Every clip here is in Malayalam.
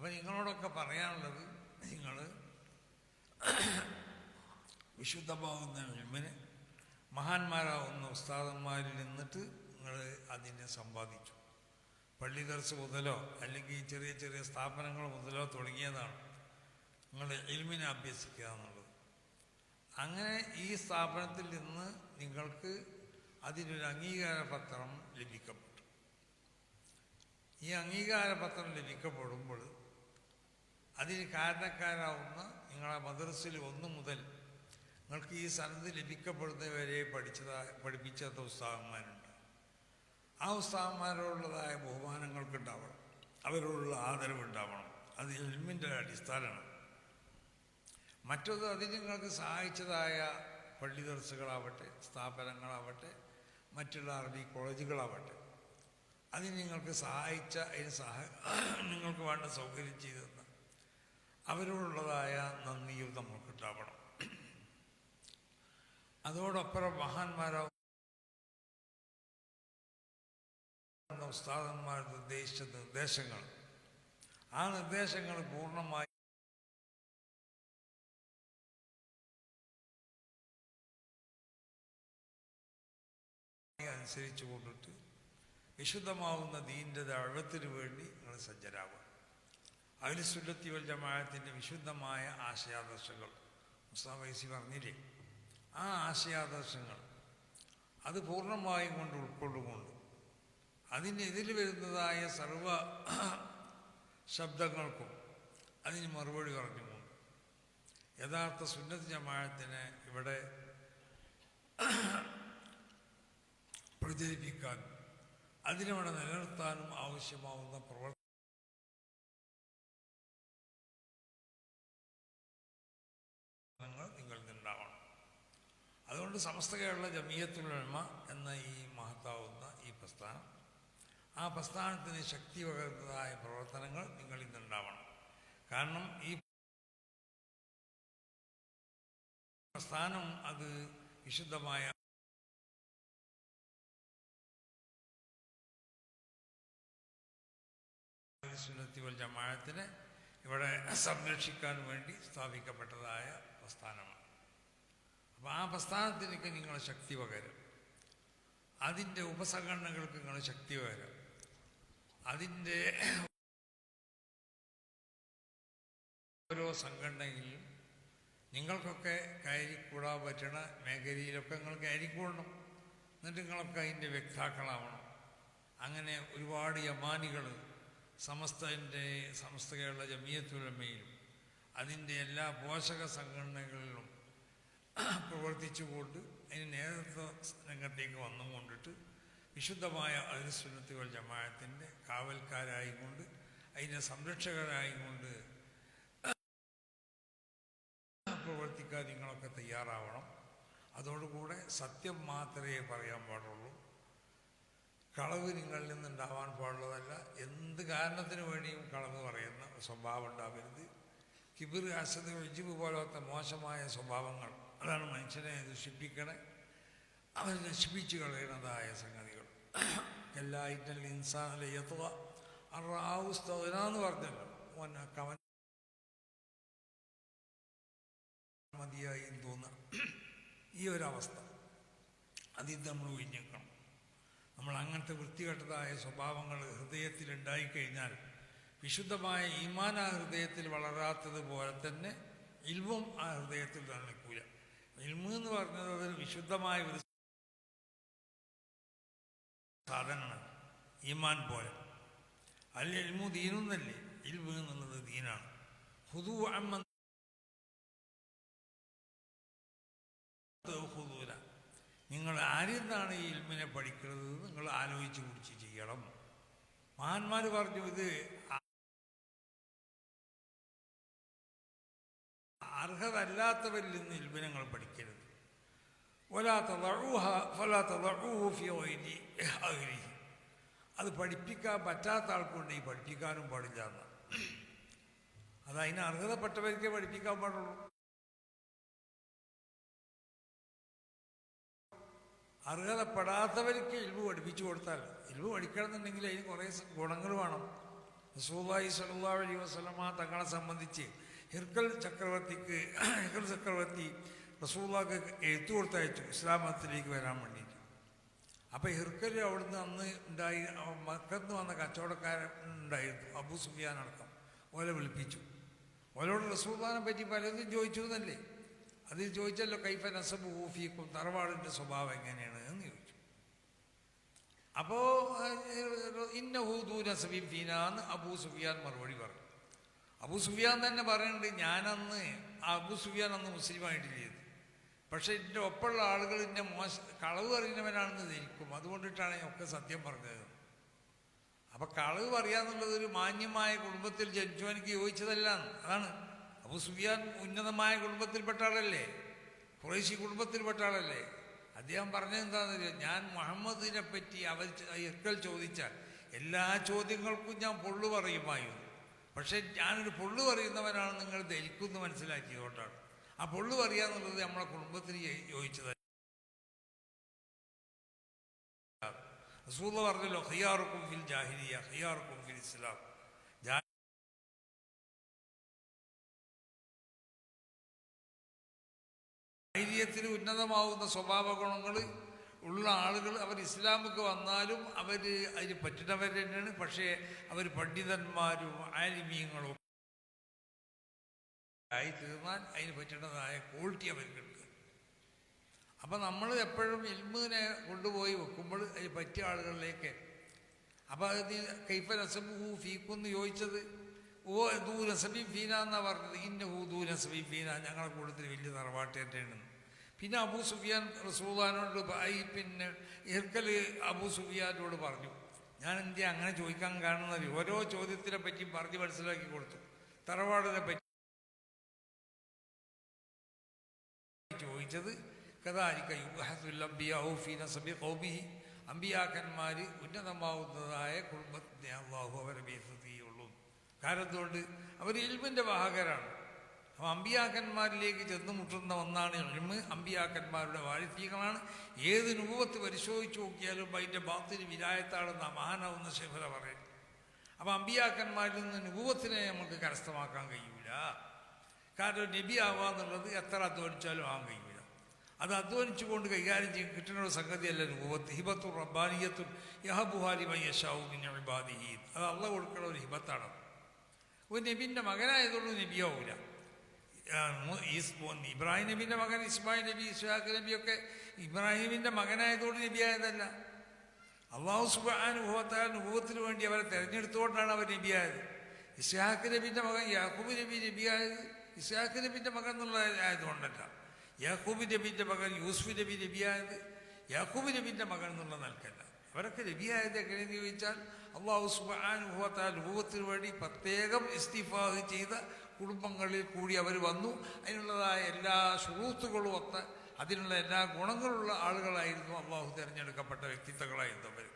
അപ്പം നിങ്ങളോടൊക്കെ പറയാനുള്ളത് നിങ്ങൾ വിശുദ്ധമാവുന്ന ഇൽമിന് മഹാന്മാരാവുന്ന ഉസ്താദന്മാരിൽ നിന്നിട്ട് നിങ്ങൾ അതിനെ സമ്പാദിച്ചു. പള്ളി ദർസ് മുതലോ അല്ലെങ്കിൽ ചെറിയ ചെറിയ സ്ഥാപനങ്ങൾ മുതലോ തുടങ്ങിയതാണ് നിങ്ങൾ ഇൽമിനെ അഭ്യസിക്കുക എന്നുള്ളത്. അങ്ങനെ ഈ സ്ഥാപനത്തിൽ നിന്ന് നിങ്ങൾക്ക് അതിനൊരു അംഗീകാരപത്രം ലഭിക്കപ്പെട്ടു. ഈ അംഗീകാരപത്രം ലഭിക്കപ്പെടുമ്പോൾ അതിന് കാരണക്കാരാവുന്ന നിങ്ങളെ മദ്രസിൽ ഒന്നു മുതൽ നിങ്ങൾക്ക് ഈ സന്നദ്ധ ലഭിക്കപ്പെടുന്നവരെ പഠിച്ചതാ പഠിപ്പിച്ച ഉസ്താഹന്മാരുണ്ട് ആ ഉസ്താദന്മാരോടുള്ളതായ ബഹുമാനങ്ങൾക്കുണ്ടാവണം. അവരോടുള്ള ആദരവുണ്ടാവണം. അത് എൽമിന്റെ അടിസ്ഥാനമാണ്. മറ്റൊന്ന് അതിന് നിങ്ങൾക്ക് സഹായിച്ചതായ പള്ളി ദർസുകളാവട്ടെ സ്ഥാപനങ്ങളാവട്ടെ മറ്റുള്ള അറബി കോളേജുകളാവട്ടെ. അതിന് നിങ്ങൾക്ക് സഹായിച്ച അതിന് സഹ നിങ്ങൾക്ക് വേണ്ട സൗകര്യം ചെയ്തു തന്ന അവരോടുള്ളതായ നന്ദിയും നമുക്കുണ്ടാവണം അതോടൊപ്പം മഹാന്മാരാവുന്ന ഉസ്താദന്മാർ നിർദ്ദേശിച്ച നിർദ്ദേശങ്ങൾ. ആ നിർദ്ദേശങ്ങൾ പൂർണമായി അനുസരിച്ചു കൊണ്ടിട്ട് വിശുദ്ധമാവുന്ന ദീന്റെ ദഴവത്തിന് വേണ്ടി നിങ്ങൾ സജ്ജരാകുക അഖിലുസുല്ലത്തി വൽ ജമാഅത്തിന്റെ വിശുദ്ധമായ ആശയാദർശങ്ങൾ. മുസ്താ വൈസി പറഞ്ഞില്ലേ? ആ ആശയാദർശങ്ങൾ അത് പൂർണമായും കൊണ്ട് ഉൾക്കൊള്ളുകൊണ്ട് അതിനെതിൽ വരുന്നതായ സർവ ശബ്ദങ്ങൾക്കും അതിന് മറുപടി പറഞ്ഞുകൊണ്ട് യഥാർത്ഥ സുന്നത്ത് ജമാഅത്തിനെ ഇവിടെ പ്രചരിപ്പിക്കാനും അതിനവിടെ നിലനിർത്താനും ആവശ്യമാവുന്ന പ്രവർത്തനം നിങ്ങൾ നിങ്ങളിൽ നിന്നുണ്ടാവണം അതുകൊണ്ട് സമസ്ത കേരള ജമീയത്തുലമ എന്ന ഈ മഹത്താവുന്ന ഈ പ്രസ്ഥാനം. ആ പ്രസ്ഥാനത്തിന് ശക്തി പകർന്നതായ പ്രവർത്തനങ്ങൾ നിങ്ങൾ ഇന്നുണ്ടാവണം കാരണം ഈ പ്രസ്ഥാനം അത് വിശുദ്ധമായ ജമാഅത്തിനെ ഇവിടെ സംരക്ഷിക്കാൻ വേണ്ടി സ്ഥാപിക്കപ്പെട്ടതായ പ്രസ്ഥാനമാണ്. അപ്പോൾ ആ പ്രസ്ഥാനത്തിനൊക്കെ നിങ്ങൾ ശക്തി പകരും. അതിന്റെ ഉപസംഘടനകൾക്ക് നിങ്ങൾ ശക്തി പകരും. അതിന്റെ ഓരോ സംഘടനയിലും നിങ്ങൾക്കൊക്കെ കയറിക്കൂടാൻ പറ്റണ മേഖലയിലൊക്കെ നിങ്ങൾ കയറിക്കൂടണം. എന്നിട്ട് നിങ്ങളൊക്കെ അതിന്റെ വ്യക്താക്കളാവണം. അങ്ങനെ ഒരുപാട് യമാനികൾ സമസ്തന്റെ സമസ്ത കേരള ജമിയത്തുലമയിലും അതിന്റെ എല്ലാ പോഷക സംഘടനകളിലും പ്രവർത്തിച്ചുകൊണ്ട് അതിന് നേതൃത്വ രംഗത്തേക്ക് വന്നുകൊണ്ടിട്ട് വിശുദ്ധമായ അരിസുന്നത്തുകൾ ജമായത്തിന്റെ കാവൽക്കാരായിക്കൊണ്ട് അതിന്റെ സംരക്ഷകരായിക്കൊണ്ട് പ്രവർത്തിക്കാൻ നിങ്ങളൊക്കെ തയ്യാറാവണം. അതോടുകൂടെ സത്യം മാത്രമേ പറയാൻ പാടുള്ളൂ. കളവ് നിങ്ങളിൽ നിന്നുണ്ടാവാൻ പാടുള്ളതല്ല. എന്ത് കാരണത്തിന് വേണ്ടിയും കളവ് പറയുന്ന സ്വഭാവം ഉണ്ടാവരുത്. കിബിർ അസദ് വിജിബ് പോലത്തെ മോശമായ സ്വഭാവങ്ങൾ അതാണ് മനുഷ്യനെ നശിപ്പിക്കണേ. അവൻ നശിപ്പിച്ചു കളയുന്നതായ സംഗതികൾ. എല്ലായിട്ടൽ ഇൻസാനിലെ എത്തുക അറാവുസ്തവനാന്ന് പറഞ്ഞല്ലോ. കവൻ മതിയായി തോന്നുക. ഈ ഒരവസ്ഥ. അതിൽ നമ്മൾ ഒഴിഞ്ഞേക്കണം. നമ്മൾ അങ്ങനത്തെ വൃത്തികെട്ടതായ സ്വഭാവങ്ങൾ ഹൃദയത്തിൽ ഉണ്ടായിക്കഴിഞ്ഞാൽ വിശുദ്ധമായ ഈമാൻ ആ ഹൃദയത്തിൽ വളരാത്തതുപോലെ തന്നെ ഇൽവും ആ ഹൃദയത്തിൽ നിൽക്കൂല ഇൽമു എന്ന് പറഞ്ഞത് ഒരു വിശുദ്ധമായ ഒരു സാധനമാണ്. ഈമാൻ പോലെ. അല്ല ഇൽമു ദീനൊന്നല്ലേ? ഇൽമു എന്നുള്ളത് ദീനാണ്. ഹുദു അമ്മ ഹുദൂല. നിങ്ങൾ ആരിൽ നിന്നാണ് ഈ ഇൽമിനെ പഠിക്കുന്നത്? നിങ്ങൾ ആലോചിച്ച് കുടിച്ച് ചെയ്യണം. മഹാന്മാർ പറഞ്ഞു ഇത് അർഹതല്ലാത്തവരിൽ നിന്ന് ഇൽബിനങ്ങൾ നിങ്ങൾ പഠിക്കരുത് അത് പഠിപ്പിക്കാൻ പറ്റാത്ത ആൾക്കുണ്ട് ഈ പഠിപ്പിക്കാനും പാടില്ല എന്ന്. അത് അതിന് അർഹതപ്പെട്ടവർക്കേ പഠിപ്പിക്കാൻ പാടുള്ളൂ. അർഹതപ്പെടാത്തവർക്ക് ഇൽവ് പഠിപ്പിച്ചു കൊടുത്താൽ ഇൽവ് പഠിക്കണം എന്നുണ്ടെങ്കിൽ അതിന് കുറേ ഗുണങ്ങൾ വേണം. റസൂല്ലായി സലഹ് അലൈഹി വസല്ലമ തങ്ങളെ സംബന്ധിച്ച് ഹിർക്കൽ ചക്രവർത്തിക്ക് ഹിർക്കൽ ചക്രവർത്തി റസൂള്ളക്ക് എഴുത്തു കൊടുത്തയച്ചു. ഇസ്ലാം മതത്തിലേക്ക് വരാൻ വേണ്ടിയിട്ട്. അപ്പോൾ ഹിർക്കൽ അവിടുന്ന് അന്ന് ഉണ്ടായി മക്കത്ത് വന്ന കച്ചവടക്കാരൻ ഉണ്ടായിരുന്നു അബു സുഫിയാൻ അടക്കം. ഓലെ വിളിപ്പിച്ചു. ഓലോട് റസൂല്ലാനെ പറ്റി പലതും ചോദിച്ചു എന്നല്ലേ? അതിൽ ചോദിച്ചല്ലോ കൈഫ നസബ് ഊഫിക്കും തറവാടിന്റെ സ്വഭാവം എങ്ങനെയാണ് എന്ന് ചോദിച്ചു. അപ്പോൾ ഇന്നഹൂദൂന സബീം ഫീന എന്ന് അബൂ സുഫിയാൻ മറുപടി പറഞ്ഞു. അബൂ സുഫിയാൻ തന്നെ പറയുന്നുണ്ട് ഞാനന്ന് അബു സുഫിയാൻ അന്ന് മുസ്ലിമായിട്ട് ചെയ്തു പക്ഷേ ഇതിന്റെ ഒപ്പമുള്ള ആളുകൾ ഇന്നെ മോശ കളവ് അറിയുന്നവനാണെന്ന് ധരിക്കും. അതുകൊണ്ടിട്ടാണ് ഒക്കെ സത്യം പറഞ്ഞത്. അപ്പം കളവ് പറയാന്നുള്ളത് ഒരു മാന്യമായ കുടുംബത്തിൽ ജനിച്ചവനിക്ക് യോജിച്ചതല്ല അതാണ്. അബു സുഫിയാൻ ഉന്നതമായ കുടുംബത്തിൽപ്പെട്ട ആളല്ലേ? കുറേശി കുടുംബത്തിൽപ്പെട്ട ആളല്ലേ? അദ്ദേഹം പറഞ്ഞത് എന്താണെന്ന് ഞാൻ മുഹമ്മദിനെ പറ്റി അവർ എക്കൽ ചോദിച്ചാൽ എല്ലാ ചോദ്യങ്ങൾക്കും ഞാൻ പൊള്ളു പറയുമായിരുന്നു. പക്ഷെ ഞാനൊരു പൊള്ളു പറയുന്നവനാണ് നിങ്ങൾ ധരിക്കുന്നു മനസ്സിലാക്കിയതുകൊണ്ടാണ്. ആ പൊള്ളു പറയാന്നുള്ളത് നമ്മളെ കുടുംബത്തിന് യോജിച്ചതല്ല റസൂല പറഞ്ഞല്ലോ ഖിയാറുക്കും ഫിൽ ജാഹിരിയ ഖിയാറുക്കും ഫിൽ ഇസ്ലാം. ജാ- ഉന്നതമാവുന്ന സ്വഭാവ ഗുണങ്ങൾ ഉള്ള ആളുകൾ അവർ ഇസ്ലാമൊക്കെ വന്നാലും അവർ അതിന് പറ്റുന്നവർ തന്നെയാണ്. പക്ഷേ അവർ പണ്ഡിതന്മാരും ആലിമീങ്ങളും ആയി തീർന്നാൽ അതിന് പറ്റുന്നതായ ക്വാളിറ്റി അവർക്കുണ്ട് അപ്പം നമ്മൾ എപ്പോഴും ഇൽമിനെ കൊണ്ടുപോയി വെക്കുമ്പോൾ അതിന് പറ്റിയ ആളുകളിലേക്ക്. അപ്പോൾ അത് കൈഫ നസബു ഫീക്കുന്ന് ചോദിച്ചത് ഓ ദൂരസബി ഫീന എന്നാണ് പറഞ്ഞത്? ഇന്ന ഹൂ ദൂരസബി ഫീന. ഞങ്ങളെ കൂട്ടത്തിൽ വലിയ തറവാട്ടേറ്റാണ് പിന്നെ അബൂ സുഫിയാൻ റസൂദാനോട് ഈ പിന്നെ ഇർക്കൽ അബൂ സുഫിയാനോട് പറഞ്ഞു. ഞാൻ എന്തിയാ അങ്ങനെ ചോദിക്കാൻ കാണുന്ന ഓരോ ചോദ്യത്തിനെ പറ്റി പറഞ്ഞ് മനസ്സിലാക്കി കൊടുത്തു. തറവാടിനെ പറ്റി ചോദിച്ചത് കഥാരിക്കും അമ്പിയാക്കന്മാർ ഉന്നതമാവുന്നതായ കുടുംബത്തിനെ അള്ളാഹു അവരെ ബേസത്തിയുള്ളൂ കാരണം എന്തുകൊണ്ട്? അവർ ഇൽമിന്റെ വാഹകരാണ്. അപ്പോൾ അമ്പിയാക്കന്മാരിലേക്ക് ചെന്ന് മുട്ടുന്ന ഒന്നാണ് ഇൽമ് അമ്പിയാക്കന്മാരുടെ വാഴ്ത്തീകളാണ്. ഏത് രൂപത്ത് പരിശോധിച്ച് നോക്കിയാലും അതിന്റെ ബാത്തിന് വിലായത്താണെന്ന് മഹാനാവുന്ന ശിഫല പറയും അപ്പോൾ അമ്പിയാക്കന്മാരിൽ നിന്ന് രൂപത്തിനെ നമുക്ക് കരസ്ഥമാക്കാൻ കഴിയൂല. കാരണം നബി ആവാന്നുള്ളത് എത്ര അധ്വാനിച്ചാലും ആകാൻ കഴിയില്ല അത് അധ്വാനിച്ചുകൊണ്ട് കൈകാര്യം ചെയ്യും കിട്ടുന്ന ഒരു സംഗതിയല്ല രൂപത്ത് ഹിബത്തും റബ്ബാനിയത്തും യഹബുഹാരി മയ്യഷാവും അത് അള്ള കൊടുക്കുന്ന ഒരു ഹിബത്താണ്. ഒരു നബിന്റെ മകനായതുകൊണ്ട് നബിയാവൂല. ഇബ്രാഹിം നബിന്റെ മകൻ ഇസ്മായിൽ നബി ഇസ്ഹാഖ് നബിയൊക്കെ ഇബ്രാഹിമിന്റെ മകനായതുകൊണ്ട് നബിയായതല്ല. അള്ളാഹു സുബാനുഭവത്താൽ അനുഭവത്തിന് വേണ്ടി അവരെ തിരഞ്ഞെടുത്തുകൊണ്ടാണ് അവർ നബിയായത്. ഇസ്ഹാഖ് നബിന്റെ മകൻ യാഹൂബ് നബി നബിയായത് ഇസ്ഹാഖ് നബിന്റെ മകൻ എന്നുള്ള ആയതുകൊണ്ടല്ല യാക്കൂബ് നബിന്റെ മകൻ യൂസുഫ് നബി നബിയായത് യാഹൂബ് നബിന്റെ മകൻ എന്നുള്ള നൽകല്ല അവരൊക്കെ നബിയായത് എങ്ങനെയെന്ന് ചോദിച്ചാൽ അള്ളാഹു സുബാനുഭവത്താൽ അനുഭവത്തിന് വേണ്ടി പ്രത്യേകം ഇസ്തിഫാഹ് ചെയ്ത കുടുംബങ്ങളിൽ കൂടി അവർ വന്നു. അതിനുള്ളതായ എല്ലാ സുഹൃത്തുക്കളും ഒത്ത് അതിനുള്ള എല്ലാ ഗുണങ്ങളുള്ള ആളുകളായിരുന്നു. അള്ളാഹു തിരഞ്ഞെടുക്കപ്പെട്ട വ്യക്തിത്വങ്ങളായിരുന്നു അവർ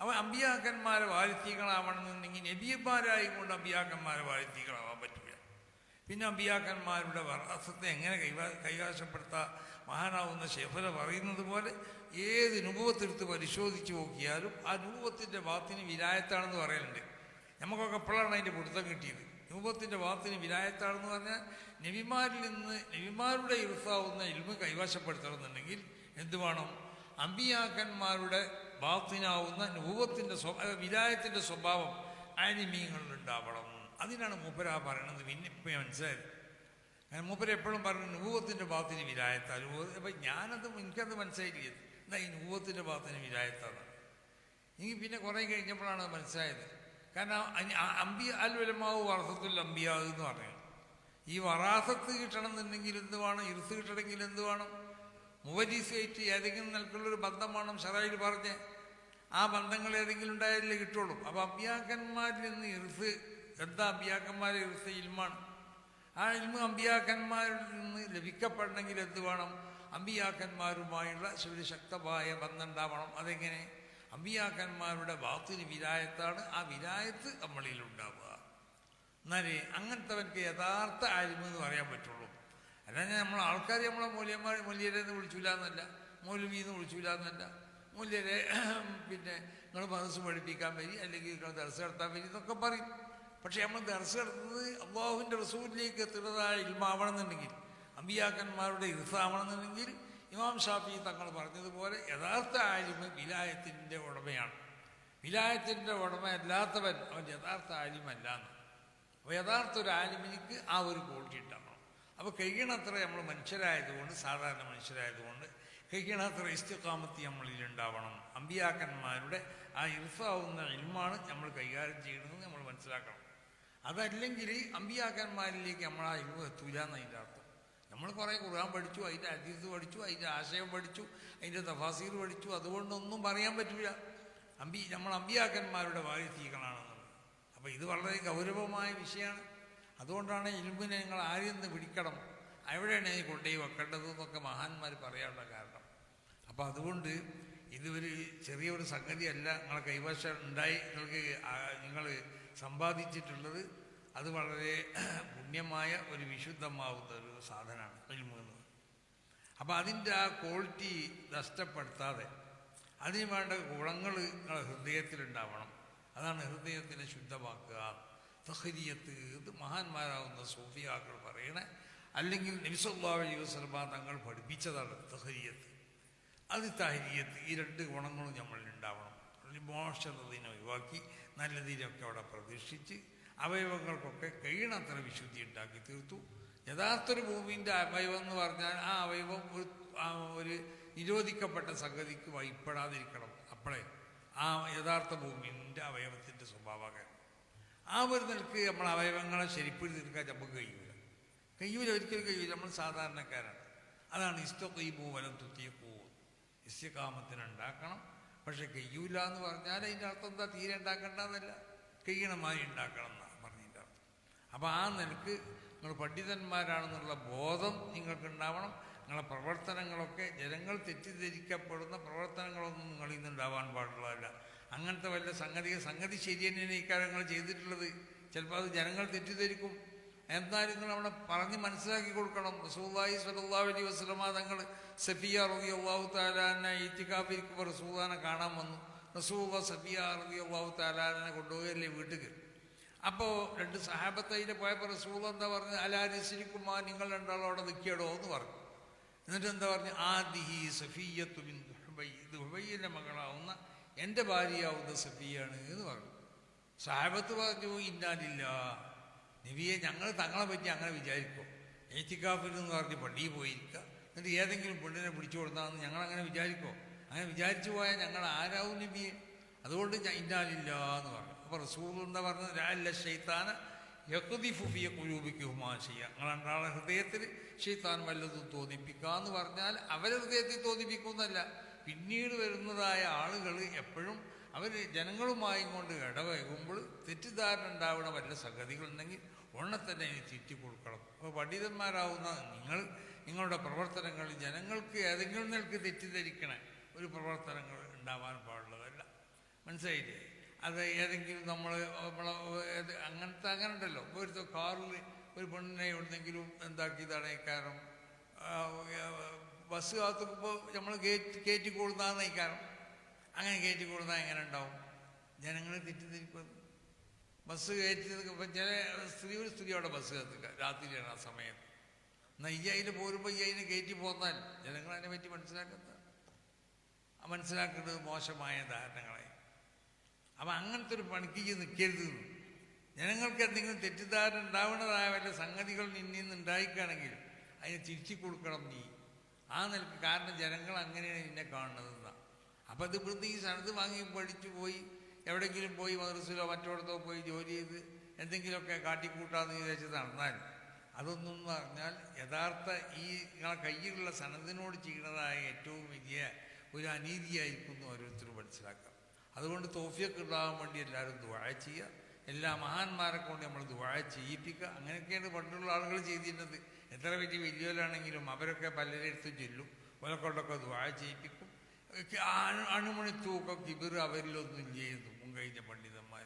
അവ അമ്പിയാക്കന്മാരെ വാഴ്ത്തികളാവണമെന്നുണ്ടെങ്കിൽ നബിയന്മാരായി കൊണ്ട് അമ്പിയാക്കന്മാരെ വാഴ്ത്തികളാവാൻ പറ്റില്ല. പിന്നെ അമ്പിയാക്കന്മാരുടെ വറാസത്തെ എങ്ങനെ കൈവാ കൈവശപ്പെടുത്താൻ മഹാനാവുന്ന ഷെഫല പറയുന്നത് പോലെ ഏത് രൂപത്തെടുത്ത് പരിശോധിച്ച് നോക്കിയാലും ആ രൂപത്തിന്റെ വാത്തിന് വിലായത്താണെന്ന് പറയലുണ്ട്. നമുക്കൊക്കെ എപ്പോഴാണ് അതിന്റെ പിടുത്തം കിട്ടിയത്? രൂപത്തിന്റെ വാത്തിന് വിലായത്താണെന്ന് പറഞ്ഞാൽ നബിമാരിൽ നിന്ന് നബിമാരുടെ ഇറുസാവുന്ന ഇൽമ കൈവശപ്പെടുത്തണമെന്നുണ്ടെങ്കിൽ എന്ത് വേണം? അമ്പിയാക്കന്മാരുടെ ബാത്തിനാവുന്ന നൂപത്തിന്റെ സ്വഭാവ വിലായത്തിന്റെ സ്വഭാവം ആനിമീങ്ങളിലുണ്ടാവണം അതിനാണ് മൂപ്പര പറയണത്. പിന്നെ ഇപ്പം മനസ്സിലായത്. ഞാൻ മൂപ്പര എപ്പോഴും പറഞ്ഞു നൂപത്തിന്റെ ഭാഗത്തിന് വിലായത്താൽ. അപ്പം ഞാനത് എനിക്കത് മനസ്സിലായില്ല. എന്താ ഈ നൂപത്തിന്റെ ഭാഗത്തിന് വിലായത്താണ് എനിക്ക് പിന്നെ കുറേ കഴിഞ്ഞപ്പോഴാണ് മനസ്സിലായത്. കാരണം അമ്പി അൽ വലമാവ് വറസത്തുൽ അമ്പിയാവ് എന്ന് പറയാം. ഈ വറാസത്ത് കിട്ടണം എന്നുണ്ടെങ്കിൽ എന്ത് വേണം? ഇറുസ് കിട്ടണമെങ്കിൽ എന്ത് വേണം? മുവരീസായിട്ട് ഏതെങ്കിലും നിലക്കുള്ളൊരു ബന്ധം വേണം ഷറായിൽ പറഞ്ഞ്. ആ ബന്ധങ്ങൾ ഏതെങ്കിലും ഉണ്ടായാലേ കിട്ടുള്ളൂ. അപ്പോൾ അമ്പിയാക്കന്മാരിൽ നിന്ന് ഇറുസ് എന്താ? അമ്പിയാക്കന്മാരെ ഇറുസ് ഇൽമാണ്. ആ ഇൽമ അമ്പിയാക്കന്മാരിൽ നിന്ന് ലഭിക്കപ്പെടണമെങ്കിൽ എന്ത് വേണം? അമ്പിയാക്കന്മാരുമായുള്ള ശക്തമായ ബന്ധം ഉണ്ടാവണം. അതെങ്ങനെ? അമ്പിയാക്കന്മാരുടെ വാത്തിന് വിലായത്താണ് ആ വിലായത്ത് നമ്മളിൽ ഉണ്ടാവുക എന്നാലേ അങ്ങനത്തെവർക്ക് യഥാർത്ഥ ആയിരുന്നു എന്ന് പറയാൻ പറ്റുള്ളൂ. അല്ലാതെ നമ്മൾ ആൾക്കാർ നമ്മളെ മൂല്യന്മാർ മൂല്യരെന്ന് വിളിച്ചില്ല എന്നല്ല മൗലവി എന്ന് വിളിച്ചില്ല എന്നല്ല മൂല്യരെ പിന്നെ നിങ്ങൾ മനസ്സ് പഠിപ്പിക്കാൻ വരി അല്ലെങ്കിൽ നിങ്ങൾ ദർശ നടത്താൻ വരി എന്നൊക്കെ പറയും. പക്ഷെ നമ്മൾ ദർശ നടത്തുന്നത് അള്ളാഹുവിന്റെ റസൂലിലേക്ക് എത്തുന്നതായ ഇൽമാവണമെന്നുണ്ടെങ്കിൽ അമ്പിയാക്കന്മാരുടെ ഇർസാവണമെന്നുണ്ടെങ്കിൽ ഇമാം ഷാഫി തങ്ങൾ പറഞ്ഞതുപോലെ യഥാർത്ഥ ആലിമ് വിലായത്തിന്റെ ഉടമയാണ്. വിലായത്തിന്റെ ഉടമ അല്ലാത്തവൻ അവൻ യഥാർത്ഥ ആലിമല്ല എന്ന്. അപ്പോൾ യഥാർത്ഥ ഒരു ആലിമിനിക്ക് ആ ഒരു ക്വാളിറ്റി ഉണ്ടാവണം അപ്പോൾ കഴിയണത്ര നമ്മൾ മനുഷ്യരായതുകൊണ്ട് സാധാരണ മനുഷ്യരായതുകൊണ്ട് കഴിയണത്ര ഇസ്തിക്കാമത്തി നമ്മളിൽ ഉണ്ടാവണം അമ്പിയാക്കന്മാരുടെ ആ ഇർഫാവുന്ന ഇൽമാണ് നമ്മൾ കൈകാര്യം ചെയ്യണമെന്ന് നമ്മൾ മനസ്സിലാക്കണം. അതല്ലെങ്കിൽ അമ്പിയാക്കന്മാരിലേക്ക് നമ്മൾ ആ ഇൽവ് എത്തൂല എന്നതിന്റെ അർത്ഥം. നമ്മൾ കുറേ ഖുർആൻ പഠിച്ചു അതിന്റെ അതീത് പഠിച്ചു അതിന്റെ ആശയം പഠിച്ചു അതിന്റെ തഫാസീർ പഠിച്ചു. അതുകൊണ്ടൊന്നും പറയാൻ പറ്റില്ല. അമ്പി നമ്മൾ അമ്പിയാക്കന്മാരുടെ വാരിത്തീകളാണെന്നുള്ളത് അപ്പോൾ ഇത് വളരെ ഗൗരവമായ വിഷയമാണ്. അതുകൊണ്ടാണ് ഇൽമിനെ നിങ്ങൾ ആരെന്ന് പിടിക്കണം. എവിടെയാണ് ഈ കൊണ്ടുപോയി വെക്കേണ്ടത് എന്നൊക്കെ മഹാന്മാർ പറയാനുള്ള കാരണം. അപ്പോൾ അതുകൊണ്ട് ഇതൊരു ചെറിയൊരു സംഗതിയല്ല. നിങ്ങളെ കൈവശം ഉണ്ടായി നിങ്ങൾക്ക് നിങ്ങൾ സമ്പാദിച്ചിട്ടുള്ളത് അത് വളരെ പുണ്യമായ ഒരു വിശുദ്ധമാവുന്ന ഒരു സാധനമാണ് ഇൽമു എന്നത് അപ്പോൾ അതിന്റെ ആ ക്വാളിറ്റി നഷ്ടപ്പെടുത്താതെ അതിന് വേണ്ട ഗുണങ്ങൾ നിങ്ങളുടെ ഹൃദയത്തിലുണ്ടാവണം. അതാണ് ഹൃദയത്തിനെ ശുദ്ധമാക്കുക. തഹരിയത്ത് ഇത് മഹാന്മാരാവുന്ന സൂഫിയാക്കൾ പറയണേ. അല്ലെങ്കിൽ നബിസല്ലാ വസ്ലമ തങ്ങൾ പഠിപ്പിച്ചതാണ് തഹരിയത്ത് അത് തഹരിയത്ത് ഈ രണ്ട് ഗുണങ്ങളും നമ്മളിൽ ഉണ്ടാവണം. മോശതതിനെ ഒഴിവാക്കി നല്ലതിനൊക്കെ അവിടെ പ്രതീക്ഷിച്ച് അവയവങ്ങൾക്കൊക്കെ കഴിയണത്ര വിശുദ്ധി ഉണ്ടാക്കി തീർത്തു. യഥാർത്ഥ ഒരു ഭൂമിന്റെ അവയവം എന്ന് പറഞ്ഞാൽ ആ അവയവം ഒരു ഒരു നിരോധിക്കപ്പെട്ട സംഗതിക്ക് വഴിപ്പെടാതിരിക്കണം. അപ്പോഴേ ആ യഥാർത്ഥ ഭൂമിന്റെ അവയവത്തിന്റെ സ്വഭാവമാണ് ആ ഒരു നിലയ്ക്ക് നമ്മൾ അവയവങ്ങളെ ശരിപ്പിടി തീർക്കാൻ നമുക്ക് കഴിയൂല. കഴിയൂല ഒരിക്കലും കഴിയൂല. നമ്മൾ സാധാരണക്കാരാണ്. അതാണ് ഇഷ്ടത്തീപൂ വലം തുത്തിയ ഇസ്യകാമത്തിന് ഉണ്ടാക്കണം. പക്ഷെ കഴിയൂല എന്ന് പറഞ്ഞാൽ അതിന്റെ അർത്ഥം എന്താ? തീരെ ഉണ്ടാക്കേണ്ടതല്ല കഴിയണമായി ഉണ്ടാക്കണം അപ്പോൾ ആ നിലയ്ക്ക് നിങ്ങൾ പണ്ഡിതന്മാരാണെന്നുള്ള ബോധം നിങ്ങൾക്കുണ്ടാവണം. നിങ്ങളെ പ്രവർത്തനങ്ങളൊക്കെ ജനങ്ങൾ തെറ്റിദ്ധരിക്കപ്പെടുന്ന പ്രവർത്തനങ്ങളൊന്നും നിങ്ങളിൽ നിന്നുണ്ടാവാൻ പാടുള്ളതല്ല. അങ്ങനത്തെ വല്ല സംഗതി സംഗതി ശരി തന്നെയാണ് ഈ കാര്യങ്ങൾ ചെയ്തിട്ടുള്ളത്. ചിലപ്പോൾ അത് ജനങ്ങൾ തെറ്റിദ്ധരിക്കും. എന്നാലും നിങ്ങൾ അവിടെ പറഞ്ഞ് മനസ്സിലാക്കി കൊടുക്കണം. റസൂല്ലായി സല്ലാ അലൈഹി വസ്ലമ തങ്ങൾ സഫിയ റബി അള്ളാഹു താലാനെ ഈറ്റിക്കാപ്പിരിക്കുമ്പോൾ റസൂദാനെ കാണാൻ വന്നു. റസൂല്ല സഫിയ റബി അള്ളാഹു താലാനെ കൊണ്ടുപോയല്ലേ വീട്ടിൽ? അപ്പോൾ രണ്ട് സഹാബത്തൈനെ പോയപ്പോൾ റസൂൾ എന്താ പറഞ്ഞു? അലാരിസിരിക്കുമാ നിങ്ങൾ രണ്ടാളും അവിടെ നിൽക്കിയടോ എന്ന് പറഞ്ഞു. എന്നിട്ട് എന്താ പറഞ്ഞു? ആദിഹി സഫിയത്തു ബിൻ ദുഹബൈ. ദുഹബൈന്റെ മകളാവുന്ന എന്റെ ഭാര്യയാവുന്ന സഫിയാണ് എന്ന് പറഞ്ഞു. സാഹബത്ത് പറഞ്ഞു ഇന്നാലില്ല നിവിയെ ഞങ്ങൾ തങ്ങളെ പറ്റി അങ്ങനെ വിചാരിക്കും. ഏറ്റിക്കാഫിൽ എന്ന് പറഞ്ഞ് പള്ളിയിൽ പോയിരിക്കുക എന്നിട്ട് ഏതെങ്കിലും പെണ്ണിനെ പിടിച്ചു കൊടുത്താന്ന് ഞങ്ങൾ അങ്ങനെ വിചാരിക്കോ? അങ്ങനെ വിചാരിച്ചു പോയാൽ ഞങ്ങൾ ആരാവും നബിയെ? അതുകൊണ്ട് ഇന്നാലില്ല എന്ന് പറഞ്ഞു. അപ്പോൾ റസൂൽ എന്ന് പറഞ്ഞത് രാല്ല ഷെയ്ത്താന യഹുദി ഫുഫിയെ കുരൂപിക്കുമാ ചെയ്യുക നിങ്ങൾ രണ്ടാളെ ഹൃദയത്തിൽ ഷെയ്ത്താൻ വല്ലതും തോന്നിപ്പിക്കുക എന്ന് പറഞ്ഞാൽ അവരെ ഹൃദയത്തിൽ തോന്നിപ്പിക്കുന്നല്ല പിന്നീട് വരുന്നതായ ആളുകൾ എപ്പോഴും അവർ ജനങ്ങളുമായും കൊണ്ട് ഇടവകുമ്പോൾ തെറ്റിദ്ധാരണ ഉണ്ടാവുന്ന വല്ല സംഗതികളുണ്ടെങ്കിൽ ഉടനെ തന്നെ ഇനി തിറ്റി കൊടുക്കണം. അപ്പോൾ പണ്ഡിതന്മാരാവുന്ന നിങ്ങൾ നിങ്ങളുടെ പ്രവർത്തനങ്ങൾ ജനങ്ങൾക്ക് ഏതെങ്കിലും നിലയ്ക്ക് തെറ്റിദ്ധരിക്കണേ ഒരു പ്രവർത്തനങ്ങൾ ഉണ്ടാവാൻ പാടുള്ളതല്ല. മനസ്സിലായില്ലേ? അത് ഏതെങ്കിലും നമ്മൾ അങ്ങനത്തെ അങ്ങനെ ഉണ്ടല്ലോ ഒരു കാറിൽ ഒരു പെണ്ണിനെ എവിടെന്നെങ്കിലും എന്താക്കിയതാണ് കാരണം. ബസ് കാത്തുമ്പോൾ നമ്മൾ കയറ്റി കയറ്റി കൊടുത്താന്ന് കാരണം. അങ്ങനെ കയറ്റി കൊടുത്താൽ എങ്ങനെ ഉണ്ടാവും? ജനങ്ങൾ തെറ്റിദ്ധരിക്കും. ബസ് കയറ്റി ഇപ്പം ചില സ്ത്രീ ഒരു സ്ത്രീ അവിടെ ബസ് കത്തുക രാത്രിയാണ് ആ സമയത്ത്. എന്നാൽ ഈ അതിൽ പോരുമ്പോൾ ഈ അതിനെ കയറ്റി പോന്നാൽ ജനങ്ങൾ അതിനെ പറ്റി മനസ്സിലാക്കുന്നത് മനസ്സിലാക്കേണ്ടത് മോശമായ ധാരണകളെ അപ്പം അങ്ങനത്തെ ഒരു പണിക്ക് നിൽക്കരുത് ജനങ്ങൾക്ക് എന്തെങ്കിലും തെറ്റിദ്ധാരണ ഉണ്ടാവുന്നതായ വല്ല സംഗതികൾ നിന്നിൽ നിന്ന് ഉണ്ടായിക്കാണെങ്കിൽ അതിനെ തിരിച്ചു കൊടുക്കണം നീ. ആ നിലയ്ക്ക് കാരണം ജനങ്ങൾ അങ്ങനെയാണ് നിന്നെ കാണുന്നതെന്നാണ് അപ്പം അത് ഇവിടുന്ന് ഈ സ്ഥലത്ത് വാങ്ങി പഠിച്ചു പോയി എവിടെയെങ്കിലും പോയി മദ്രസിലോ മറ്റോടത്തോ പോയി ജോലി ചെയ്ത് എന്തെങ്കിലുമൊക്കെ കാട്ടിക്കൂട്ടാന്ന് വിചാരിച്ച് നടന്നാൽ അതൊന്നും പറഞ്ഞാൽ യഥാർത്ഥ ഈ നിങ്ങളെ കയ്യിലുള്ള സനത്തിനോട് ചെയ്യുന്നതായ ഏറ്റവും വലിയ ഒരു അനീതിയായിരിക്കും ഓരോരുത്തരും മനസ്സിലാക്കാം. അതുകൊണ്ട് തോഫിയൊക്കെ ഉണ്ടാകാൻ വേണ്ടി എല്ലാവരും ദുവാഴ ചെയ്യുക. എല്ലാ മഹാന്മാരെ കൊണ്ട് നമ്മൾ ദുവാഴ ചെയ്യിപ്പിക്കുക. അങ്ങനെയൊക്കെയാണ് പണ്ടുള്ള ആളുകൾ ചെയ്തിരുന്നത്. എത്ര വലിയ വലിയവരാണെങ്കിലും അവരൊക്കെ പലരെടുത്തും ചൊല്ലും. ഓലെ കൊണ്ടൊക്കെ ദുവാഴ ചെയ്യിപ്പിക്കും. അണുമണി തൂക്കം കിബിർ അവരിലൊന്നും ചെയ്യുന്നു മുൻകഴിഞ്ഞ പണ്ഡിതന്മാർ.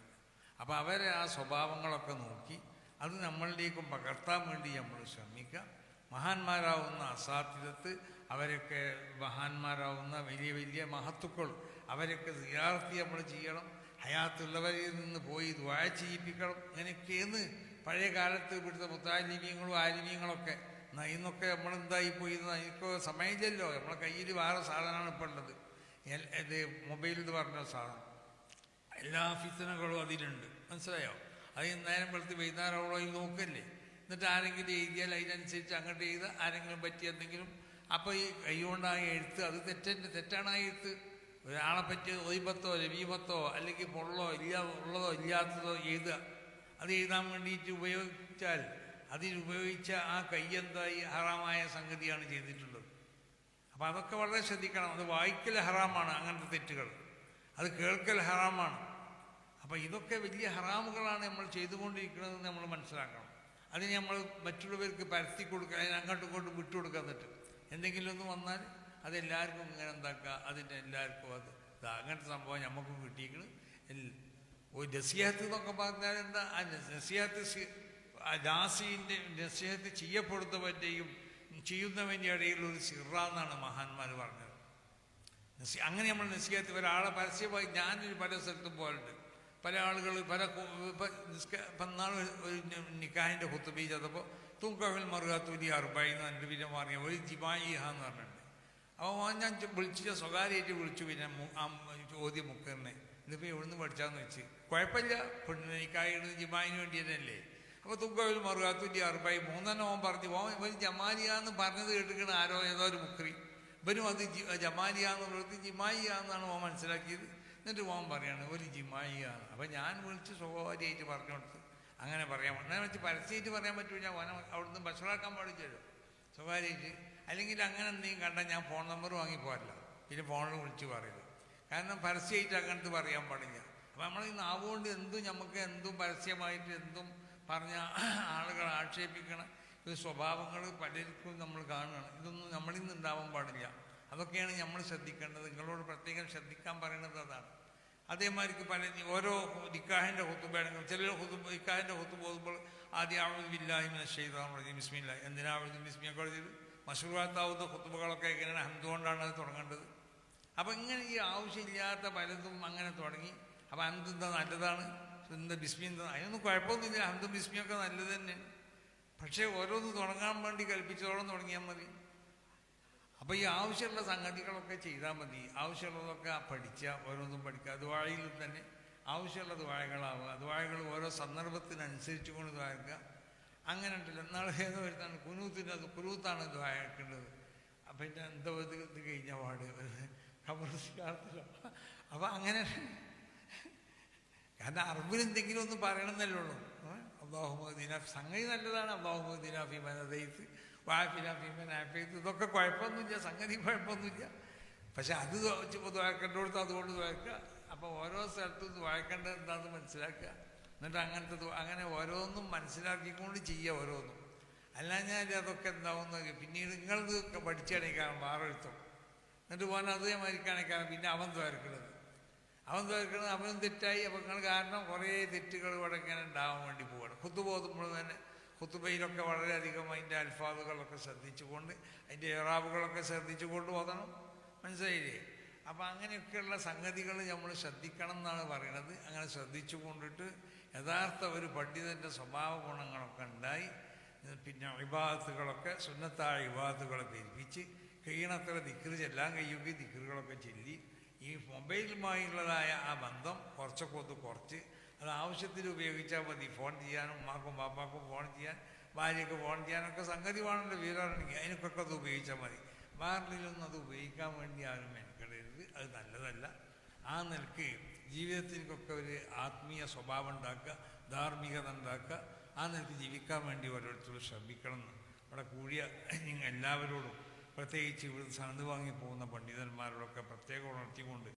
അപ്പോൾ അവരെ ആ സ്വഭാവങ്ങളൊക്കെ നോക്കി അത് നമ്മളിലേക്കും പകർത്താൻ വേണ്ടി നമ്മൾ ശ്രമിക്കുക. മഹാന്മാരാവുന്ന അസാധ്യതത്ത് അവരൊക്കെ മഹാന്മാരാവുന്ന വലിയ വലിയ മഹത്തുക്കൾ അവരൊക്കെ സിയാർത്തി നമ്മൾ ചെയ്യണം. ഹയാത്തുള്ളവരിൽ നിന്ന് പോയി ദ്വാ ചെയ്യിപ്പിക്കണം. ഇങ്ങനെയൊക്കെയെന്ന് പഴയ കാലത്ത് ഇവിടുത്തെ മുത്താലിമ്യങ്ങളും ആലിമ്യങ്ങളൊക്കെ എന്നാ നമ്മൾ എന്തായി പോയി എനിക്ക് സമയമില്ലല്ലോ. നമ്മളെ കയ്യിൽ വേറെ സാധനമാണ് ഇപ്പോൾ ഉള്ളത്. ഇത് മൊബൈൽ എന്ന് പറഞ്ഞ സാധനം. എല്ലാ ഫിത്തനകളും അതിലുണ്ട്. മനസ്സിലായോ? അത് നേരം വെളുത്ത് വൈകുന്നേരമോളം നോക്കല്ലേ. എന്നിട്ട് ആരെങ്കിലും എഴുതിയാൽ അതിനനുസരിച്ച് അങ്ങോട്ട് ചെയ്ത് ആരെങ്കിലും പറ്റി എന്തെങ്കിലും. അപ്പോൾ ഈ കൈകൊണ്ടായ എഴുത്ത്. അത് തെറ്റന്റെ തെറ്റാണ് ആ എഴുത്ത്. ഒരാളെ പറ്റി ഒയ്പത്തോ രവീപത്തോ അല്ലെങ്കിൽ പൊള്ളോ ഇല്ല ഉള്ളതോ ഇല്ലാത്തതോ എഴുതുക അത് എഴുതാൻ വേണ്ടിയിട്ട് ഉപയോഗിച്ചാൽ അതിൽ ഉപയോഗിച്ച ആ കൈ എന്തായി ഹറാമായ സംഗതിയാണ് ചെയ്തിട്ടുള്ളത്. അപ്പം അതൊക്കെ വളരെ ശ്രദ്ധിക്കണം. അത് വായിക്കൽ ഹറാമാണ് അങ്ങനത്തെ തെറ്റുകൾ. അത് കേൾക്കൽ ഹറാമാണ്. അപ്പം ഇതൊക്കെ വലിയ ഹറാമുകളാണ് നമ്മൾ ചെയ്തുകൊണ്ടിരിക്കുന്നതെന്ന് നമ്മൾ മനസ്സിലാക്കണം. അതിന് നമ്മൾ മറ്റുള്ളവർക്ക് പരത്തി കൊടുക്കുക അതിന് അങ്ങോട്ടും ഇങ്ങോട്ടും വിട്ടുകൊടുക്കാൻ പറ്റും. എന്തെങ്കിലും ഒന്ന് വന്നാൽ അതെല്ലാവർക്കും ഇങ്ങനെ എന്താക്കുക അതിന്റെ എല്ലാവർക്കും അത് അങ്ങനത്തെ സംഭവം നമുക്കും കിട്ടിയിരിക്കണം. ഒരു നസിഹത്ത് എന്നൊക്കെ പറഞ്ഞാൽ എന്താ? ആ നസിഹത്ത് ദാസിന്റെ നസിഹത്ത് ചെയ്യപ്പെടുന്നവന്റെയും ചെയ്യുന്നവന്റെ ഇടയിൽ ഒരു സിറാന്നാണ് മഹാന്മാർ പറഞ്ഞത്. നസി അങ്ങനെ നമ്മൾ നസിഹത്ത് ഒരാളെ പരസ്യമായി ഞാനൊരു പല സ്ഥലത്തും പോലുണ്ട് പല ആളുകൾ പല നാളെ ഒരു- നിക്കാഹിന്റെ കുത്തുബി അതപ്പോൾ തൂക്കവിൽ മറുകാത്തൂരി അറുബൈന്ന് പറഞ്ഞ ഒരു ജിമായിഹ എന്ന് പറഞ്ഞിട്ടുണ്ട്. അപ്പോൾ ഞാൻ വിളിച്ചു സ്വകാര്യമായിട്ട് വിളിച്ചു. പിന്നെ ചോദ്യം മുക്കറിനെ. ഇതിപ്പോൾ എവിടുന്ന് പഠിച്ചാന്ന് വെച്ച്. കുഴപ്പമില്ല. പെണ്ണിന് നിക്കാഹിടുന്നത് ജിമായിന് വേണ്ടി തന്നെയല്ലേ. അപ്പോൾ തുക്കവിൽ മറുകാത്തൂരി അറുബൈ മൂന്നെണ്ണം ഓൻ പറഞ്ഞു. ഓൻ ഇവൻ ജമാലിയാന്ന് പറഞ്ഞത് കേട്ടിക്കണ ആരോ ഏതോ ഒരു മുക്രി. ഇവനും അത് ജി- ജമാലിയാന്നുള്ളത് ജിമായിയാന്നാണ് ഓൻ മനസ്സിലാക്കിയത്. എന്നിട്ട് ഓൻ പറയാണ് ഒരു ജിമായിയാണ് അപ്പം ഞാൻ വിളിച്ച് സ്വകാര്യമായിട്ട് പറഞ്ഞു കൊടുത്തു. അങ്ങനെ പറയാൻ അങ്ങനെ വെച്ച് പരസ്യമായിട്ട് പറയാൻ പറ്റുമോ ഞാൻ ഓനെ അവിടുന്ന് ഭക്ഷണമാക്കാൻ പാടില്ലല്ലോ. സ്വകാര്യമായിട്ട് അല്ലെങ്കിൽ അങ്ങനെ എന്തെങ്കിലും കണ്ടാൽ ഞാൻ ഫോൺ നമ്പർ വാങ്ങി പോരല്ല. പിന്നെ ഫോണിൽ വിളിച്ച് പറയില്ല കാരണം പരസ്യമായിട്ട് അങ്ങനത്തെ പറയാൻ പാടില്ല. അപ്പം നമ്മൾ ഈ നാവുകൊണ്ട് എന്തും നമുക്ക് എന്തും പരസ്യമായിട്ട് എന്തും പറഞ്ഞ ആളുകൾ ആക്ഷേപിക്കണം ഇത് സ്വഭാവങ്ങൾ പലർക്കും നമ്മൾ കാണുകയാണ്. ഇതൊന്നും നമ്മളിൽ നിന്ന് ഉണ്ടാവാൻ പാടില്ല. അതൊക്കെയാണ് നമ്മൾ ശ്രദ്ധിക്കേണ്ടത്. നിങ്ങളോട് പ്രത്യേകം ശ്രദ്ധിക്കാൻ പറയുന്നത് അതാണ്. അതേമാതിരിക്ക് പല ഓരോ നിക്കാഹിന്റെ ഹുത്തുബാണെങ്കിൽ ചില ഹുത്തുബ് നിക്കാഹിന്റെ ഹുത്തു പോകുമ്പോൾ ആദ്യം ആവുദില്ലാഹിമിനെ ചെയ്താൽ ബിസ്മില്ല എന്തിനാ ആവുദ്ദീൻ ബിസ്മിയൊക്കെ മഷൂറാത്താവുന്ന കുത്തുബകളൊക്കെ എങ്ങനെയാണ് അന്തുകൊണ്ടാണ് കൊണ്ടാണ് അത് തുടങ്ങേണ്ടത്. അപ്പം ഇങ്ങനെ ഈ ആവശ്യമില്ലാത്ത പലതും അങ്ങനെ തുടങ്ങി. അപ്പം അന്തെന്താ നല്ലതാണ്? എന്താ ബിസ്മി എന്താ? അതിനൊന്നും കുഴപ്പമൊന്നുമില്ല. ഹംദും ബിസ്മിയൊക്കെ നല്ലത് തന്നെ. പക്ഷേ ഓരോന്ന് തുടങ്ങാൻ വേണ്ടി കൽപ്പിച്ചതോളം തുടങ്ങിയാൽ മതി. അപ്പോൾ ഈ ആവശ്യമുള്ള സംഗതികളൊക്കെ ചെയ്താൽ മതി. ആവശ്യമുള്ളതൊക്കെ പഠിച്ച ഓരോന്നും പഠിക്കുക. ദ്വാഴയിൽ തന്നെ ആവശ്യമുള്ള ദ്വാഴകളാവുക ദ്വാഴകൾ ഓരോ സന്ദർഭത്തിനനുസരിച്ച് കൊണ്ട് ദ്വാഴക്കുക അങ്ങനെ ഉണ്ടല്ലോ എന്നാൾ ഏതോ വരുത്താണ് കുനൂത്തിന്റെ അത് കുനൂത്താണ് ദ്വാഴക്കേണ്ടത് അപ്പം പിന്നെ എന്തോ ഇത് ഇത് കഴിഞ്ഞ പാട്. കമർസ്കാരത്തിലോ അപ്പം അങ്ങനെ കാരണം അറബിൽ എന്തെങ്കിലും ഒന്ന് പറയണമെന്നല്ലേ ഉള്ളൂ. അള്ളാഹുമദീന സംഗതി നല്ലതാണ്. അള്ളാഹുമദീന ഫിമൻ അദൈത്ത് വാഫിന ഫിമൻ ആഫിയത്ത് ഇതൊക്കെ കുഴപ്പമൊന്നുമില്ല സംഗതി കുഴപ്പമൊന്നുമില്ല. പക്ഷെ അത് വെച്ച് ദ്വാരക്കേണ്ടടുത്ത് അതുകൊണ്ട് വായിക്കുക അപ്പോൾ ഓരോ സ്ഥലത്തും വായിക്കേണ്ടത് എന്താണെന്ന് മനസ്സിലാക്കുക എന്നിട്ട് അങ്ങനത്തെ അങ്ങനെ ഓരോന്നും മനസ്സിലാക്കിക്കൊണ്ട് ചെയ്യുക ഓരോന്നും. അല്ലാഞ്ഞാൽ അതൊക്കെ എന്താവുന്ന പിന്നീട് നിങ്ങളത് പഠിച്ചാണേക്കാണ് വാറെഴുത്തം എന്നിട്ട് പോകാൻ അതേ മരിക്കണക്കാണ് പിന്നെ അവൻ തോരക്കുന്നത് അവൻ തോരക്കുന്നത് അവനും തെറ്റായി. അപ്പം നിങ്ങൾ കാരണം കുറേ തെറ്റുകൾ ഇവിടെ ഇങ്ങനെ ഉണ്ടാവാൻ വേണ്ടി പോവാണ്. കുത്തു പോകുമ്പോൾ തന്നെ കുത്തുബയിലൊക്കെ വളരെയധികം അതിന്റെ അൽഫാദുകളൊക്കെ ശ്രദ്ധിച്ചുകൊണ്ട് അതിന്റെ ഇറാബുകളൊക്കെ ശ്രദ്ധിച്ചുകൊണ്ട് ഓതണം. മനസ്സിലായില്ലേ? അപ്പം അങ്ങനെയൊക്കെയുള്ള സംഗതികൾ നമ്മൾ ശ്രദ്ധിക്കണം എന്നാണ് പറയുന്നത് അങ്ങനെ ശ്രദ്ധിച്ചു കൊണ്ടിട്ട് യഥാർത്ഥ ഒരു പണ്ഡിതന്റെ സ്വഭാവ ഗുണങ്ങളൊക്കെ ഉണ്ടായി പിന്നെ വിവാദത്തുകളൊക്കെ സുന്നത്തായ വിവാദത്തുകളെ പെരുപ്പിച്ച് കഴിയണത്ര ദിക്കറ് ചെല്ലാൻ കഴിയുമെങ്കിൽ ദിക്കറുകളൊക്കെ ചൊല്ലി. ഈ മൊബൈലുമായുള്ളതായ ആ ബന്ധം കുറച്ചൊക്കെ ഒന്ന് കുറച്ച്. അത് ആവശ്യത്തിന് ഉപയോഗിച്ചാൽ മതി. ഫോൺ ചെയ്യാനും ഉമ്മാക്കും പാപ്പാക്കും ഫോൺ ചെയ്യാൻ ഭാര്യയ്ക്ക് ഫോൺ ചെയ്യാനൊക്കെ സംഗതി വേണമല്ലോ. വീരാണെങ്കിൽ അതിനൊക്കെ അത് ഉപയോഗിച്ചാൽ മതി. വേറൊന്നും അത് ഉപയോഗിക്കാൻ വേണ്ടി ആരും മെനക്കെടരുത്. അത് നല്ലതല്ല. ആ നിലയ്ക്ക് ജീവിതത്തിനൊക്കെ ഒരു ആത്മീയ സ്വഭാവം ഉണ്ടാക്കുക ധാർമ്മികത ഉണ്ടാക്കുക ആ നിലയ്ക്ക് ജീവിക്കാൻ വേണ്ടി ഓരോരുത്തരും ശ്രമിക്കണം എന്ന്. ഇവിടെ കൂടിയ എല്ലാവരോടും പ്രത്യേകിച്ച് ഇവിടുന്ന് സനത് വാങ്ങി പോകുന്ന പണ്ഡിതന്മാരോടൊക്കെ പ്രത്യേകം ഉണർത്തിക്കൊണ്ട്